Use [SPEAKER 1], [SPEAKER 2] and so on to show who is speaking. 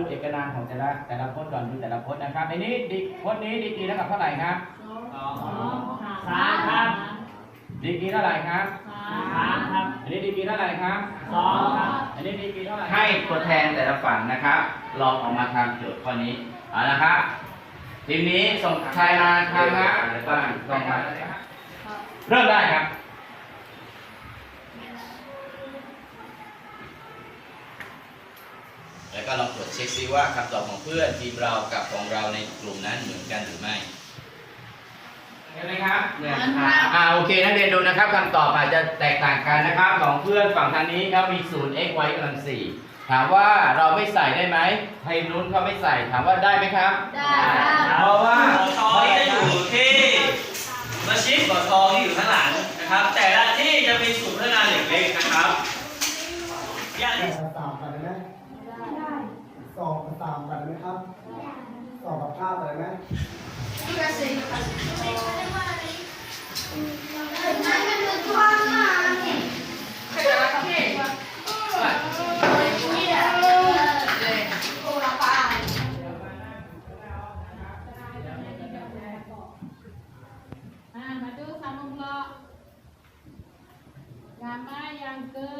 [SPEAKER 1] ดูเอกนามของแต่ละแต่ละพจน์ก่อนดูแต่ละพจน์นะครับในนี้ดิพจน์นี้ดีกรีเท่ากับเท่าไหร่ครับ
[SPEAKER 2] สอง
[SPEAKER 3] สามครับ
[SPEAKER 1] ดีกรีเท่าไหร่ครับ
[SPEAKER 3] สามครับ
[SPEAKER 1] อันนี้ดีกรีเท่าไหร่ครับ
[SPEAKER 3] สองครับ
[SPEAKER 1] อันนี้ดีกรีเท่าไหร่ให้ตัวแทนแต่ละฝั่งนะครับ ลองออกมาทำโจทย์ข้อนี้เอาละครับทีมนี้ส่งใครมาทำครับบ้างส่งมาเริ่มได้ครับ
[SPEAKER 4] แล้วก็ลองตรวจเช็คซิว่าคำตอบของเพื่อนทีมเรากับของเราในกลุ่มนั้นเหมือนกันหรือไม่
[SPEAKER 1] เห็นไหมครับ
[SPEAKER 3] เหมือนครับ
[SPEAKER 1] อ่าโอเคนักเรียนดูนะครับคำตอบอาจจะแตกต่างกันนะครับของเพื่อนฝั่งทางนี้เขามีศูนย์ x y กำลังสี่ถามว่าเราไม่ใส่ได้ไหมไทยนู้นเขาไม่ใส่ถามว่าได้ไหมครับ
[SPEAKER 3] ได้ครับ
[SPEAKER 1] เพราะว่า
[SPEAKER 2] ทองจะอยู่ที่มาชิดบ่อทองที่อยู่ข้างหลังนะครับ แต่ละที่จะมีสูตรพัฒนาเหล็กเล็กนะครับอย่าง
[SPEAKER 5] แปดกับสามกันไครับสอบกับข้าวเลยไหมมาดูสามมุมเลาะยามายังเกิน